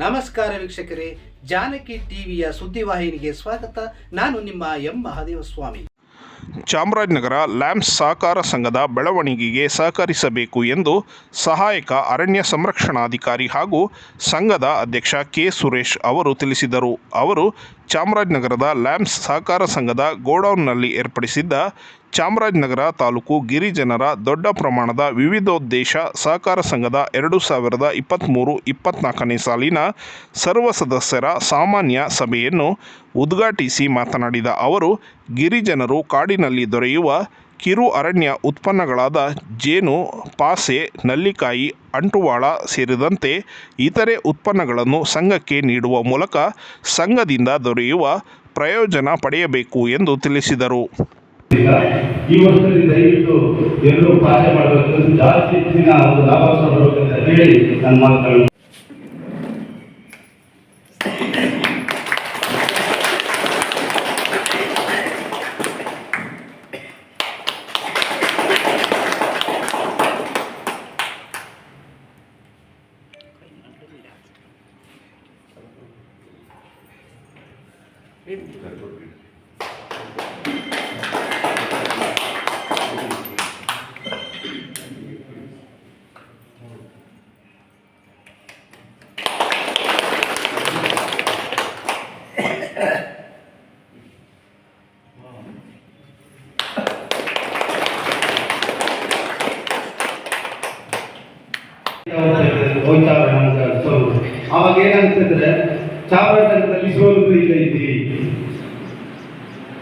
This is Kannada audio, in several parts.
ನಮಸ್ಕಾರ ವೀಕ್ಷಕರೇ, ಜಾನಕಿ ಟಿವಿಯ ಸುದ್ದಿವಾಹಿನಿಗೆ ಸ್ವಾಗತ. ನಾನು ನಿಮ್ಮ ಎಂ. ಮಹಾದೇವ ಸ್ವಾಮಿ ಚಾಮರಾಜನಗರ ಲ್ಯಾಂಪ್ಸ್ ಸಹಕಾರ ಸಂಘದ ಬೆಳವಣಿಗೆಗೆ ಸಹಕರಿಸಬೇಕು ಎಂದು ಸಹಾಯಕ ಅರಣ್ಯ ಸಂರಕ್ಷಣಾಧಿಕಾರಿ ಹಾಗೂ ಸಂಘದ ಅಧ್ಯಕ್ಷ ಕೆ. ಸುರೇಶ್ ಅವರು ತಿಳಿಸಿದರು. ಅವರು ಚಾಮರಾಜನಗರದ ಲ್ಯಾಂಪ್ಸ್ ಸಹಕಾರ ಸಂಘದ ಗೋಡೌನ್ನಲ್ಲಿ ಏರ್ಪಡಿಸಿದ್ದ ಚಾಮರಾಜನಗರ ತಾಲೂಕು ಗಿರಿಜನರ ದೊಡ್ಡ ಪ್ರಮಾಣದ ವಿವಿಧೋದ್ದೇಶ ಸಹಕಾರ ಸಂಘದ ಎರಡು ಸಾವಿರದ ಇಪ್ಪತ್ತ್ಮೂರು ಇಪ್ಪತ್ತ್ನಾಲ್ಕನೇ ಸಾಲಿನ ಸರ್ವ ಸದಸ್ಯರ ಸಾಮಾನ್ಯ ಸಭೆಯನ್ನು ಉದ್ಘಾಟಿಸಿ ಮಾತನಾಡಿದ ಅವರು, ಗಿರಿಜನರು ಕಾಡಿನಲ್ಲಿ ದೊರೆಯುವ ಕಿರು ಅರಣ್ಯ ಉತ್ಪನ್ನಗಳಾದ ಜೇನು, ಪಾಸೆ, ನಲ್ಲಿಕಾಯಿ, ಅಂಟುವಾಳ ಸೇರಿದಂತೆ ಇತರೆ ಉತ್ಪನ್ನಗಳನ್ನು ಸಂಘಕ್ಕೆ ನೀಡುವ ಮೂಲಕ ಸಂಘದಿಂದ ದೊರೆಯುವ ಪ್ರಯೋಜನ ಪಡೆಯಬೇಕು ಎಂದು ತಿಳಿಸಿದರು. ಈ ವರ್ಷದಲ್ಲಿ ದಯವಿಟ್ಟು ಎಲ್ಲರೂ ಪಾಠ ಮಾಡಬೇಕು ಜಾಸ್ತಿ ಹೆಚ್ಚಿನ ಒಂದು ಲಾಭ ಅಂತ ಹೇಳಿ ನನ್ನ ಮಾತುಗಳನ್ನು ಹೋಯ್ತಾ ನಮ್ಗೆ ಸೋಲು ಅವಾಗ ಏನಾಗ್ತಂದ್ರೆ ಚಾಮರಾಜನಗರದಲ್ಲಿ ಸೋಲು ಇಲ್ಲ ಇದ್ದೀವಿ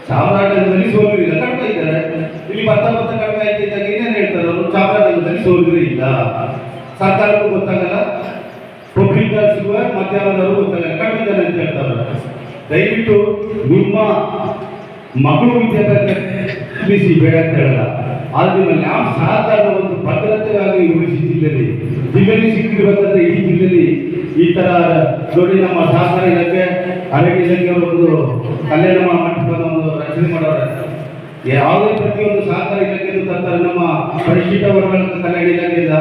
ಚಾಮರಾಜನಗರದಲ್ಲಿ ಸೋಲು ಇಲ್ಲ, ಕಡಿಮೆ ಇದ್ದಾರೆ. ಇಲ್ಲಿ ಭತ್ತ ಕಡಿಮೆ ಆಯ್ತಿದ್ದಾಗ ಏನೇನು ಹೇಳ್ತಾರೆ ಅವರು? ಚಾಮರಾಜನಗರದಲ್ಲಿ ಸೋಲು ಇಲ್ಲ. ಸರ್ಕಾರಕ್ಕೂ ಗೊತ್ತಾಗಲ್ಲ. ಪಬ್ಲಿಕ್ ಸಿಗುವ ಮಧ್ಯಾಹ್ನದವರು ಗೊತ್ತಾಗಲ್ಲ. ಕಡಿಮೆ ಇದ್ದಾರೆ ಅಂತ ಹೇಳ್ತಾರೆ ದಯವಿಟ್ಟು ನಿಮ್ಮ ಮಗಳು ವಿದ್ಯಾಭ್ಯಾಸ ಬೇಡ ಅಂತ ಹೇಳಲ್ಲ. ಆದ್ರೆ ನಿಮ್ಮಲ್ಲಿ ಯಾವ ಸಹಕಾರ ಒಂದು ಭದ್ರತೆಗಾಗಿ ಉಳಿಸಿ ಜಿಲ್ಲೆಯಲ್ಲಿ ಸಿಕ್ಕಿರುವಂತಹ ಈ ಜಿಲ್ಲೆಯಲ್ಲಿ ಈ ತರ ನೋಡಿ ನಮ್ಮ ಸಹಕಾರ ಇಲಾಖೆ ಅರಣ್ಯ ಇಲಾಖೆ ಒಂದು ಕಲ್ಯಾಣ ಮಂಟಪದ ಒಂದು ರಚನೆ ಮಾಡೋರೆ. ಯಾವುದೇ ಪ್ರತಿಯೊಂದು ಸಹಕಾರ ಇಲಾಖೆಯನ್ನು ತರ್ತಾರೆ. ನಮ್ಮ ಪರಿಶಿಷ್ಟ ವರ್ಗಗಳ ಕಲ್ಯಾಣ ಇಲಾಖೆಯಿಂದ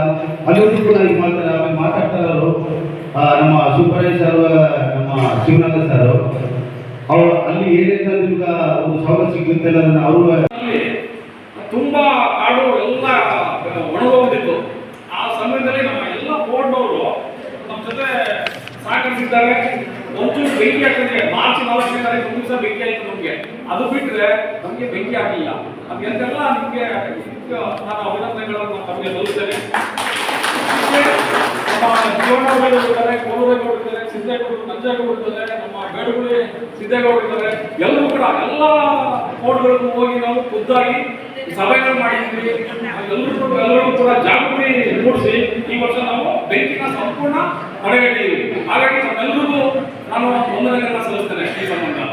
ಅಲ್ಲೂ ಕೂಡ ಈಗ ಮಾತಾಡ ಮಾತಾಡ್ತಾರೆ ಅವರು. ನಮ್ಮ ಸೂಪರ್ವೈಸರ್ ನಮ್ಮ ಶಿವನಾಥ ಸರ್ ಅವರು ಅಲ್ಲಿ ಏನೇನು ನಿಮ್ಗೆ ಒಂದು ಸವಾಲು ಸಿಗುತ್ತೆ ಅನ್ನೋದನ್ನ ಅವರು ಅಲ್ಲಿ ತುಂಬಾ ಕಾಡು ಎಲ್ಲ ಒಣಗೋಗ್ಬಿಟ್ಟಿತ್ತು ಆ ಸಮಯದಲ್ಲಿ ನಮ್ಮ ಎಲ್ಲ ಬೋರ್ಡ್ನವರು ನಮ್ಮ ಜೊತೆ ಸಹಕರಿಸಿದ್ದಾರೆ. ಒಂಚೂರು ಬೆಂಕಿ ಹಾಕಿದ್ರೆ ಮಾರ್ಚ್ ನಾಲ್ಕನೇ ತಾರೀಕು ಒಂದು ದಿವಸ ಬೆಂಕಿ ಆಯ್ತು ನಮಗೆ. ಅದು ಬಿಟ್ಟರೆ ನಮಗೆ ಬೆಂಕಿ ಆಗಲಿಲ್ಲ ಅದೆಲ್ಲ ನಿಮಗೆ ನಾನು ಅಭಿನಂದನೆಗಳನ್ನು ತಮಗೆ ಸಲ್ಲುತ್ತೇನೆ ನಮ್ಮ ಇರ್ತಾರೆ ಕೋಲೂರೇಗೌಡರು ಸಿದ್ದೇಗೌಡರು, ನಂಜೇಗೌಡರು ಇದ್ದಾರೆ, ನಮ್ಮ ಬೇಡುಗುಳಿ ಸಿದ್ದೇಗೌಡರು ಇದ್ದಾರೆ. ಎಲ್ಲರೂ ಕೂಡ ಎಲ್ಲ ಕೋರ್ಟ್ಗಳಿಗೂ ಹೋಗಿ ನಾವು ಖುದ್ದಾಗಿ ಸಭೆಗಳು ಮಾಡಿದ್ವಿ ಎಲ್ಲರೂ ಎಲ್ಲರೂ ಕೂಡ ಜಾಗೃತಿ ಮೂಡಿಸಿ ಈ ವರ್ಷ ನಾವು ಬೆಂಕಿನ ಸಂಪೂರ್ಣ ತಡೆಗಟ್ಟಿದ್ದೀವಿ. ಹಾಗಾಗಿ ನಮ್ಮೆಲ್ಲರಿಗೂ ನಾನು ವಂದನೆಗಳನ್ನ ಸಲ್ಲಿಸ್ತೇನೆ ಈ ಸಂಬಂಧ.